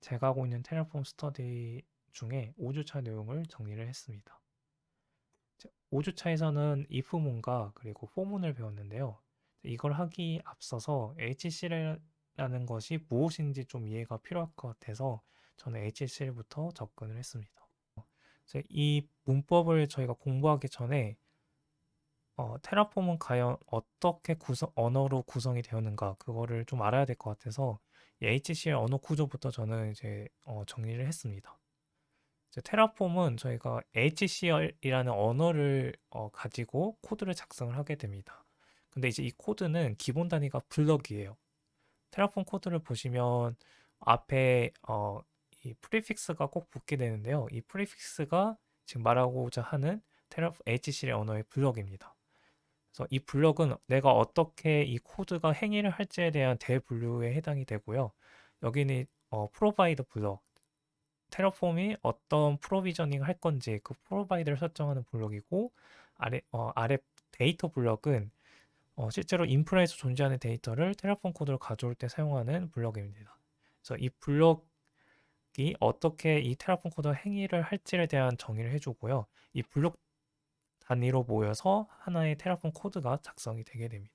제가 하고 있는 테라폼 스터디 중에 5주차 내용을 정리를 했습니다. 5주차에서는 if문과 그리고 for문을 배웠는데요. 이걸 하기 앞서서 HCL이라는 것이 무엇인지 좀 이해가 필요할 것 같아서 저는 HCL부터 접근을 했습니다. 이 문법을 저희가 공부하기 전에 어, 테라폼은 과연 어떻게 구성, 언어로 구성이 되었는가 그거를 좀 알아야 될 것 같아서 이 HCL 언어 구조부터 저는 이제 어, 정리를 했습니다. 이제 테라폼은 저희가 HCL이라는 언어를 어, 가지고 코드를 작성을 하게 됩니다. 근데 이제 이 코드는 기본 단위가 블럭이에요. 테라폼 코드를 보시면 앞에 어, 이 프리픽스가 꼭 붙게 되는데요. 이 프리픽스가 지금 말하고자 하는 테라 HCL 언어의 블럭입니다. 그래서 이 블럭은 내가 어떻게 이 코드가 행위를 할지에 대한 대분류에 해당이 되고요. 여기는 어, 프로바이더 블럭, 테라폼이 어떤 프로비저닝 할 건지 그 프로바이더를 설정하는 블럭이고 아래 어, 아래 데이터 블럭은 어, 실제로 인프라에서 존재하는 데이터를 테라폼 코드로 가져올 때 사용하는 블럭입니다. 그래서 이 블럭이 어떻게 이 테라폼 코드 행위를 할지에 대한 정의를 해주고요. 이 블록 단위로 모여서 하나의 테라폼 코드가 작성이 되게 됩니다.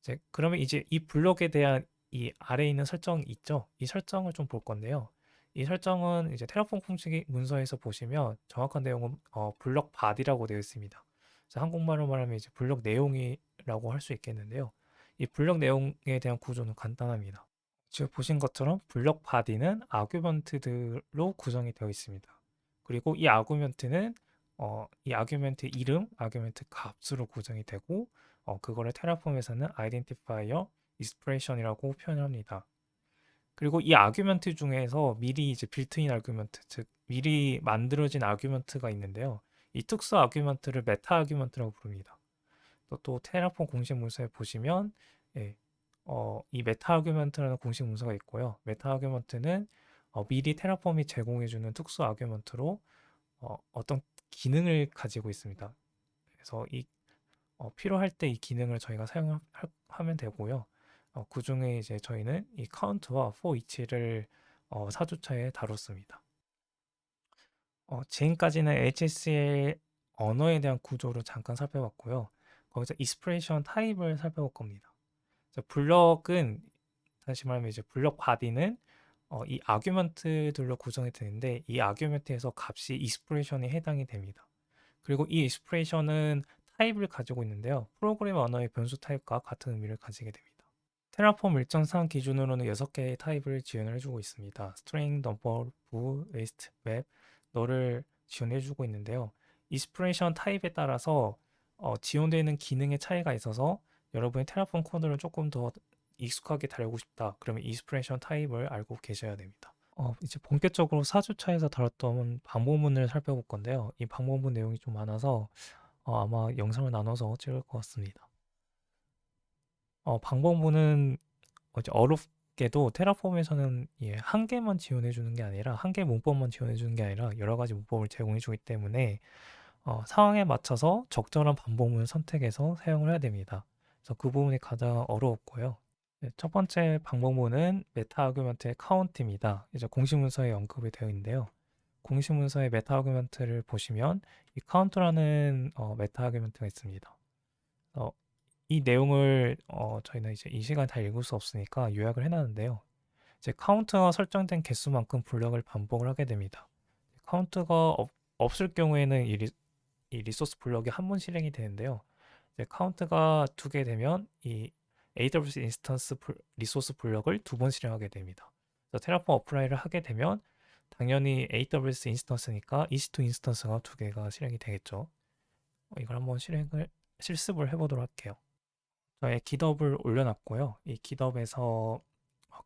이제 그러면 이제 이 블록에 대한 이 아래에 있는 설정이 있죠. 이 설정을 좀 볼 건데요. 이 설정은 이제 테라폼 공식 문서에서 보시면 정확한 내용은 어, 블록 바디라고 되어 있습니다. 한국말로 말하면 이제 블록 내용이라고 할 수 있겠는데요. 이 블록 내용에 대한 구조는 간단합니다. 지금 보신 것처럼 블록 바디는 아규먼트들로 구성이 되어 있습니다. 그리고 이 아규먼트는 어, 이 아규먼트 이름, 아규먼트 값으로 구성이 되고 어, 그거를 테라폼에서는 identifier expression이라고 표현을 합니다. 그리고 이 아규먼트 중에서 미리 이제 빌트인 아규먼트, 즉 미리 만들어진 아규먼트가 있는데요. 이 특수 아규먼트를 메타 아규먼트라고 부릅니다. 또, 또 테라폼 공식 문서에 보시면 예, 어, 이 메타 아규먼트라는 공식 문서가 있고요. 메타 아규먼트는 어, 미리 테라폼이 제공해주는 특수 아규먼트로 어, 어떤 기능을 가지고 있습니다. 그래서 이 어, 필요할 때 이 기능을 저희가 사용하면 되고요. 어, 그 중에 이제 저희는 이 카운트와 for each를 어, 4주차에 다뤘습니다. 어, 지금까지는 HSL 언어에 대한 구조를 잠깐 살펴봤고요. 거기서 expression 타입을 살펴볼 겁니다. 블럭은 다시 말하면 이제 블럭 바디는 어, 이 아규먼트들로 구성이 되는데 이 아규먼트에서 값이 익스프레션에 해당이 됩니다. 그리고 이 익스프레션은 타입을 가지고 있는데요. 프로그램 언어의 변수 타입과 같은 의미를 가지게 됩니다. 테라폼 일정상 기준으로는 6개의 타입을 지원을 해주고 있습니다. string, number, bool, list, map, 너를 지원해주고 있는데요. 익스프레션 타입에 따라서 어, 지원되는 기능의 차이가 있어서 여러분이 테라폼 코드를 조금 더 익숙하게 다루고 싶다. 그러면 이스프레션 타입을 알고 계셔야 됩니다. 어, 이제 본격적으로 4주차에서 다뤘던 방법문을 살펴볼 건데요. 이 방법문 내용이 좀 많아서 어, 아마 영상을 나눠서 찍을 것 같습니다. 어, 방법문은 어렵게도 테라폼에서는 예, 한 개만 지원해 주는 게 아니라 한 개 문법만 지원해 주는 게 아니라 여러 가지 문법을 제공해 주기 때문에 어, 상황에 맞춰서 적절한 방법문을 선택해서 사용을 해야 됩니다. 그래서 그 부분이 가장 어려웠고요. 네, 첫 번째 방법문은 메타 아규먼트의 카운트입니다. 이제 공식 문서에 언급이 되어 있는데요. 공식 문서의 메타 아규먼트를 보시면 이 카운트라는 어, 메타 아규먼트가 있습니다. 어, 이 내용을 어, 저희는 이제 이 시간 다 읽을 수 없으니까 요약을 해놨는데요. 이제 카운트가 설정된 개수만큼 블럭을 반복을 하게 됩니다. 카운트가 없, 없을 경우에는 이, 리, 이 리소스 블럭이 한 번 실행이 되는데요. 이제 카운트가 두 개 되면 이 AWS 인스턴스 리소스 블럭을 두 번 실행하게 됩니다. 테라폼 어플라이를 하게 되면 당연히 AWS 인스턴스니까 EC2 인스턴스가 두 개가 실행이 되겠죠. 어, 이걸 한번 실행을 실습을 해보도록 할게요. 저의 기덥을 올려놨고요. 이 기덥에서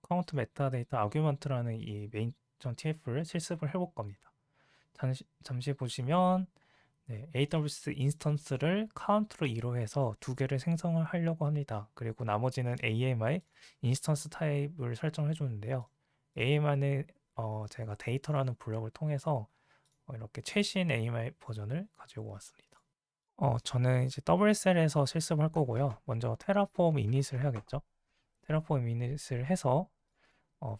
카운트 메타데이터 아규먼트라는 이 main.tf를 실습을 해볼 겁니다. 잠시, 잠시 보시면 네, AWS 인스턴스를 카운트로 이루해서 두 개를 생성을 하려고 합니다. 그리고 나머지는 AMI 인스턴스 타입을 설정해 주는데요. AMI는 어, 제가 데이터라는 블럭을 통해서 어, 이렇게 최신 AMI 버전을 가지고 왔습니다. 어, 저는 이제 WSL에서 실습할 거고요. 먼저 테라폼 이닛을 해야겠죠. 테라폼 이닛을 해서 어,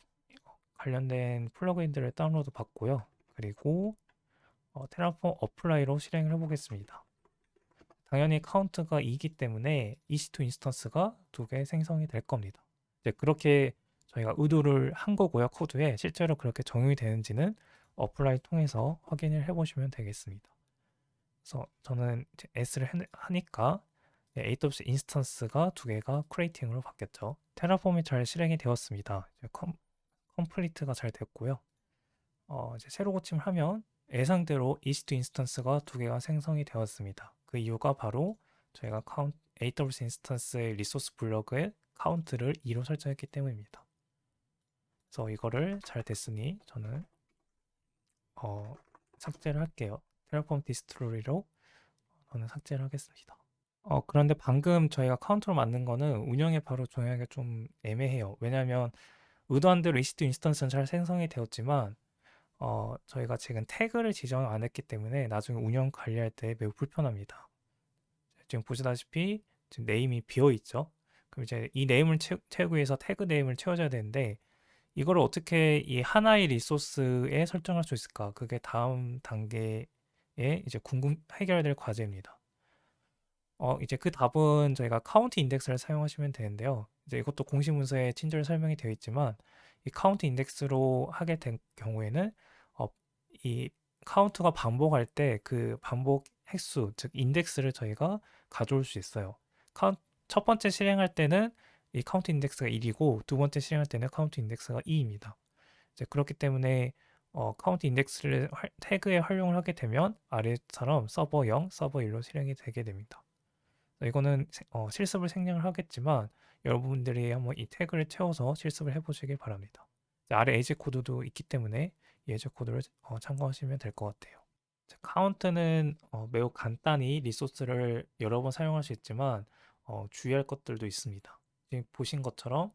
관련된 플러그인들을 다운로드 받고요. 그리고 어, 테라폼 어플라이로 실행을 해보겠습니다. 당연히 카운트가 2이기 때문에 EC2 인스턴스가 두 개 생성이 될 겁니다. 이제 그렇게 저희가 의도를 한 거고요. 코드에 실제로 그렇게 적용이 되는지는 어플라이 통해서 확인을 해보시면 되겠습니다. 그래서 저는 S를 하니까 AWS 인스턴스가 두 개가 크레이팅으로 바뀌었죠. 테라폼이 잘 실행이 되었습니다. 컴, 컴플리트가 잘 됐고요. 어, 이제 새로 고침을 하면 예상대로 EC2 인스턴스가 두 개가 생성이 되었습니다. 그 이유가 바로 저희가 카운트, AWS 인스턴스의 리소스 블럭의 카운트를 2로 설정했기 때문입니다. 그래서 이거를 잘 됐으니 저는 어, 삭제를 할게요. 테라폼 디스트로리로 저는 삭제를 하겠습니다. 어, 그런데 방금 저희가 카운터로 만든 거는 운영에 바로 정하기가 좀 애매해요. 왜냐하면 의도한 대로 EC2 인스턴스는 잘 생성이 되었지만 어, 저희가 지금 태그를 지정 안 했기 때문에 나중에 운영 관리할 때 매우 불편합니다. 지금 보시다시피 지금 네임이 비어 있죠. 그럼 이제 이 네임을 채, 채우기 위해서 태그 네임을 채워줘야 되는데 이걸 어떻게 이 하나의 리소스에 설정할 수 있을까? 그게 다음 단계에 이제 궁금 해결될 과제입니다. 어, 이제 그 답은 저희가 카운트 인덱스를 사용하시면 되는데요. 이제 이것도 공식 문서에 친절히 설명이 되어 있지만 이 카운트 인덱스로 하게 된 경우에는 어, 이 카운트가 반복할 때 그 반복 획수, 즉 인덱스를 저희가 가져올 수 있어요. 첫 번째 실행할 때는 이 카운트 인덱스가 1이고 두 번째 실행할 때는 카운트 인덱스가 2입니다. 이제 그렇기 때문에 어, 카운트 인덱스를 할, 태그에 활용을 하게 되면 아래처럼 서버 0, 서버 1로 실행이 되게 됩니다. 이거는 어, 실습을 생략을 하겠지만 여러분들이 한번 이 태그를 채워서 실습을 해보시길 바랍니다. 아래 에이지 코드도 있기 때문에 이 에이지 코드를 어, 참고하시면 될 것 같아요. 카운트는 어, 매우 간단히 리소스를 여러 번 사용할 수 있지만 어, 주의할 것들도 있습니다. 지금 보신 것처럼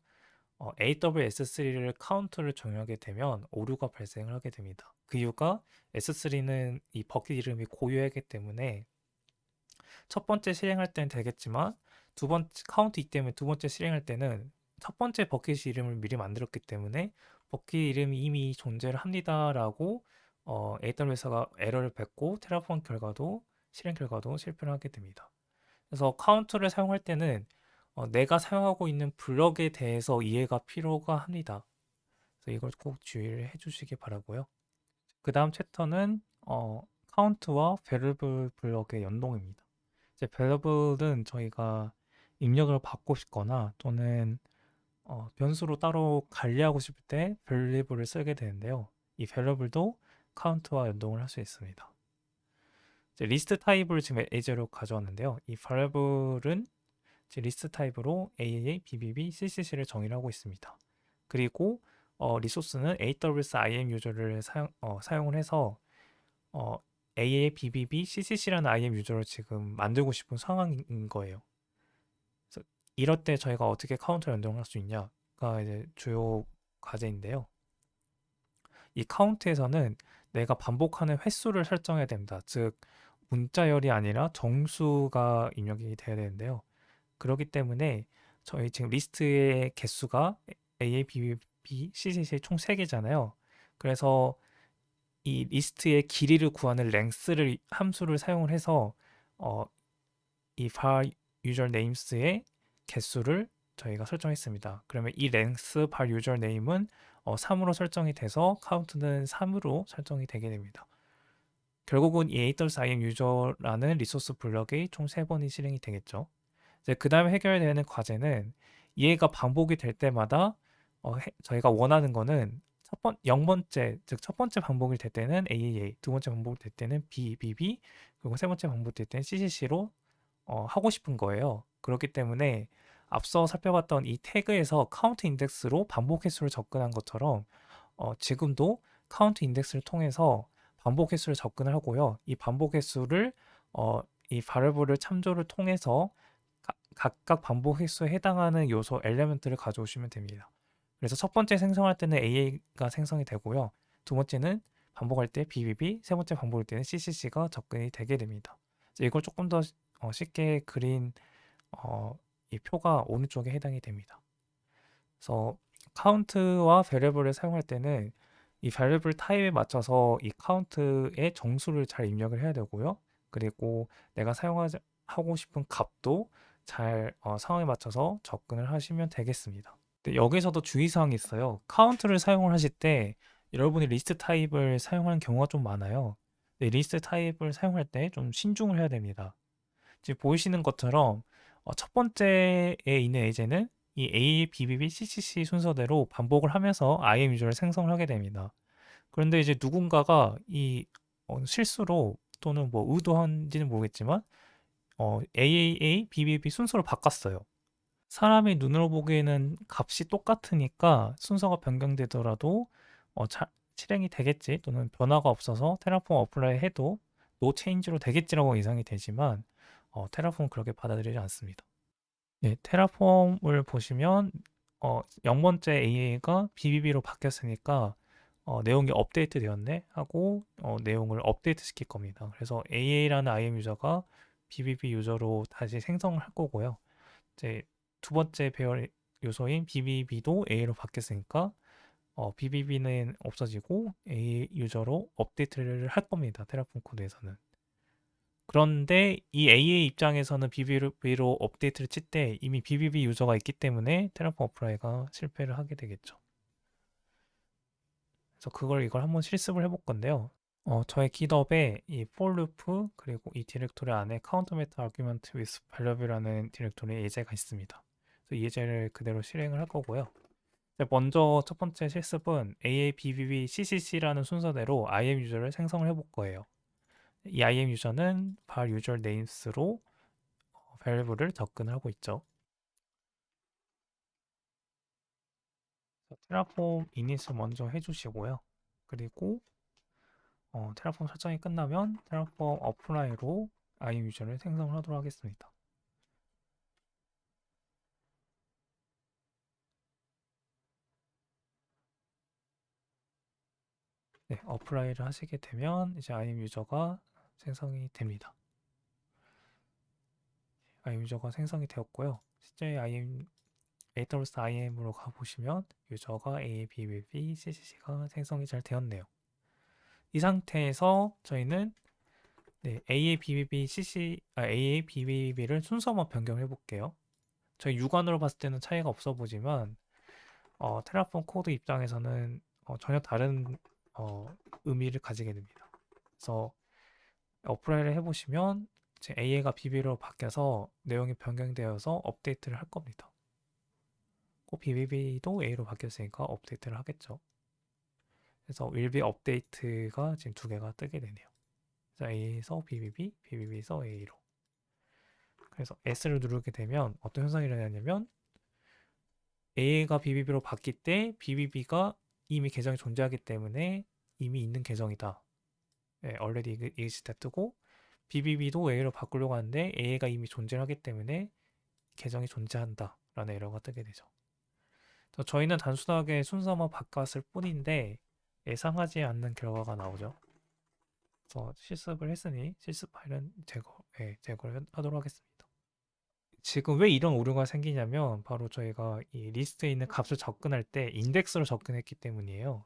어, AWS3를 카운트를 정의하게 되면 오류가 발생을 하게 됩니다. 그 이유가 S3는 이 버킷 이름이 고유하기 때문에 첫 번째 실행할 때는 되겠지만 두 번째 카운트 이 때문에 두 번째 실행할 때는 첫 번째 버킷 이름을 미리 만들었기 때문에 버킷 이름이 이미 존재를 합니다라고 어, AWS가 에러를 뱉고 테라폼 결과도 실행 결과도 실패를 하게 됩니다. 그래서 카운트를 사용할 때는 어, 내가 사용하고 있는 블럭에 대해서 이해가 필요가 합니다. 그래서 이걸 꼭 주의를 해주시기 바라고요. 그 다음 챕터는 어, 카운트와 베르블 블럭의 연동입니다. 이제 베러블은 저희가 입력을 받고 싶거나 또는 어, 변수로 따로 관리하고 싶을 때 밸리블을 쓰게 되는데요. 이 밸러블도 카운트와 연동을 할 수 있습니다. 이제 리스트 타입을 지금 예제로 가져왔는데요. 이 밸러블은 리스트 타입으로 AAA, BBB, CCC를 정의를 하고 있습니다. 그리고 어, 리소스는 AWS IAM 유저를 사용, 어, 사용을 해서 어, AA, BBB, CCC라는 IAM 유저를 지금 만들고 싶은 상황인 거예요. 이럴 때 저희가 어떻게 카운터 연동할 수 있냐가 이제 주요 과제인데요. 이 카운트에서는 내가 반복하는 횟수를 설정해야 됩니다. 즉 문자열이 아니라 정수가 입력이 돼야 되는데요. 그렇기 때문에 저희 지금 리스트의 개수가 AA, BB, CCC 총 3개잖아요. 그래서 이 리스트의 길이를 구하는 랭스를 함수를 사용을 해서 어, 이 var user names의 개수를 저희가 설정했습니다. 그러면 이 랭스 var user name은 어, 3으로 설정이 돼서 카운트는 3으로 설정이 되게 됩니다. 결국은 이 AWS IAM 유저라는 리소스 블럭이 총 3번이 실행이 되겠죠. 이제 그 다음에 해결되는 과제는 이해가 반복이 될 때마다 어, 해, 저희가 원하는 거는 첫 번, 0번째, 즉 첫 번째 반복이 될 때는 AAA, 두 번째 반복이 될 때는 BBB, 그리고 세 번째 반복이 될 때는 CCC로 어, 하고 싶은 거예요. 그렇기 때문에 앞서 살펴봤던 이 태그에서 카운트 인덱스로 반복 횟수를 접근한 것처럼 어, 지금도 카운트 인덱스를 통해서 반복 횟수를 접근을 하고요. 이 반복 횟수를 어, 이 바리블을 참조를 통해서 가, 각각 반복 횟수에 해당하는 요소 엘리멘트를 가져오시면 됩니다. 그래서 첫 번째 생성할 때는 AA가 생성이 되고요. 두 번째는 반복할 때 BBB, 세 번째 반복할 때는 CCC가 접근이 되게 됩니다. 이걸 조금 더 어, 쉽게 그린 어, 이 표가 오른쪽에 해당이 됩니다. 그래서 카운트와 베리어블을 사용할 때는 이 베리어블 타입에 맞춰서 이 카운트의 정수를 잘 입력을 해야 되고요. 그리고 내가 사용하고 싶은 값도 잘 어, 상황에 맞춰서 접근을 하시면 되겠습니다. 여기서도 주의사항이 있어요. 카운트를 사용을 하실 때 여러분이 리스트 타입을 사용하는 경우가 좀 많아요. 네, 리스트 타입을 사용할 때 좀 신중을 해야 됩니다. 지금 보이시는 것처럼 어, 첫 번째에 있는 예제는 이 A, BBB, CCC 순서대로 반복을 하면서 IM 유저를 생성을 하게 됩니다. 그런데 이제 누군가가 이 어, 실수로 또는 뭐 의도한지는 모르겠지만 어, AAA, BBB 순서를 바꿨어요. 사람이 눈으로 보기에는 값이 똑같으니까 순서가 변경되더라도 어, 자, 실행이 되겠지 또는 변화가 없어서 테라폼 어플라이 해도 노 체인지로 되겠지라고 예상이 되지만 어, 테라폼은 그렇게 받아들이지 않습니다. 네, 테라폼을 보시면 어, 0번째 AA가 BBB로 바뀌었으니까 어, 내용이 업데이트 되었네 하고 어, 내용을 업데이트 시킬 겁니다. 그래서 AA라는 IM 유저가 BBB 유저로 다시 생성을 할 거고요. 이제 두 번째 배열 요소인 BBB도 A로 바뀌었으니까 어, BBB는 없어지고 A 유저로 업데이트를 할 겁니다. 테라폼 코드에서는. 그런데 이 A의 입장에서는 BBB로 업데이트를 칠 때 이미 BBB 유저가 있기 때문에 테라폼 어플라이가 실패를 하게 되겠죠. 그래서 그걸 이걸 한번 실습을 해볼 건데요. 어, 저의 깃업에 이 for loop 그리고 이 디렉토리 안에 counter method argument with value라는 디렉토리 예제가 있습니다. 그래서 이 예제를 그대로 실행을 할 거고요. 먼저 첫 번째 실습은 AA, BBB, CCC라는 순서대로 IM 유저를 생성을 해볼 거예요. 이 IM 유저는 var user names로 variable을 접근을 하고 있죠. 테라폼 이닛을 먼저 해주시고요. 그리고 어, 테라폼 설정이 끝나면 테라폼 어플라이로 IM 유저를 생성을 하도록 하겠습니다. 네, 어플라이를 하시게 되면 이제 IM 유저가 생성이 됩니다. IM 유저가 생성이 되었고요. 실제 IM AWS IM으로 가보시면 유저가 A, B, B, B, CCC가 생성이 잘 되었네요. 이 상태에서 저희는 네, AA, BBB, CC, 아, AA, BBB를 순서만 변경해 볼게요. 저희 육안으로 봤을 때는 차이가 없어 보지만 어, 테라폼 코드 입장에서는 어, 전혀 다른 어, 의미를 가지게 됩니다. 그래서 어플라이를 해보시면 제 AA가 BB로 바뀌어서 내용이 변경되어서 업데이트를 할 겁니다. 꼭 BBB도 A로 바뀌었으니까 업데이트를 하겠죠. 그래서 will be update가 지금 두 개가 뜨게 되네요. 그래서 A에서 BBB, BBB에서 A로. 그래서 S를 누르게 되면 어떤 현상이 일어나냐면 A가 BBB로 바뀔 때 BBB가 이미 계정이 존재하기 때문에 이미 있는 계정이다. 네, already exist 뜨고 BBB도 A로 바꾸려고 하는데 A가 이미 존재하기 때문에 계정이 존재한다 라는 에러가 뜨게 되죠. 저희는 단순하게 순서만 바꿨을 뿐인데 예상하지 않는 결과가 나오죠. 그래서 실습을 했으니 실습 파일은 제거, 예, 제거를 하도록 하겠습니다. 지금 왜 이런 오류가 생기냐면 바로 저희가 이 리스트에 있는 값을 접근할 때 인덱스로 접근했기 때문이에요.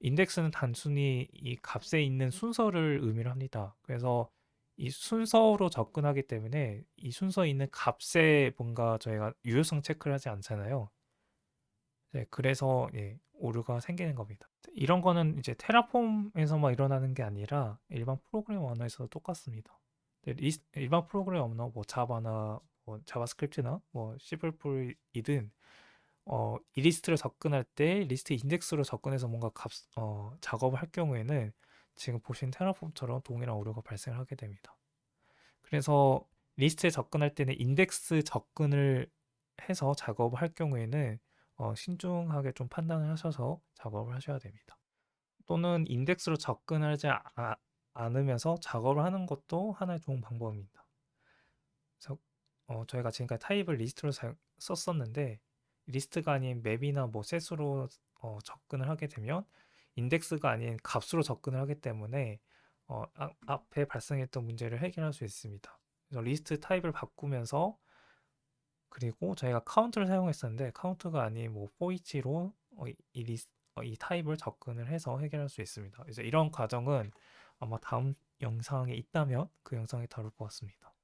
인덱스는 단순히 이 값에 있는 순서를 의미를 합니다. 그래서 이 순서로 접근하기 때문에 이 순서에 있는 값에 뭔가 저희가 유효성 체크를 하지 않잖아요. 네, 그래서 예, 오류가 생기는 겁니다. 이런 거는 이제 테라폼에서만 일어나는 게 아니라 일반 프로그램 언어에서도 똑같습니다. 네, 리스, 일반 프로그램 언어 뭐 자바나 뭐 자바스크립트나 뭐 C++이든 어, 이 리스트를 접근할 때 리스트 인덱스로 접근해서 뭔가 값, 어, 작업을 할 경우에는 지금 보신 테라폼처럼 동일한 오류가 발생을 하게 됩니다. 그래서 리스트에 접근할 때는 인덱스 접근을 해서 작업을 할 경우에는 어, 신중하게 좀 판단을 하셔서 작업을 하셔야 됩니다. 또는 인덱스로 접근하지 아, 않으면서 작업을 하는 것도 하나의 좋은 방법입니다. 그래서 어, 저희가 지금까지 타입을 리스트로 사, 썼었는데 리스트가 아닌 맵이나 뭐 셋으로 어, 접근을 하게 되면 인덱스가 아닌 값으로 접근을 하기 때문에 어, 아, 앞에 발생했던 문제를 해결할 수 있습니다. 그래서 리스트 타입을 바꾸면서 그리고 저희가 카운트를 사용했었는데 카운트가 아닌 뭐 for each로 이, 이, 리스, 어, 이 타입을 접근을 해서 해결할 수 있습니다. 이제 이런 과정은 아마 다음 영상에 있다면 그 영상에 다룰 것 같습니다.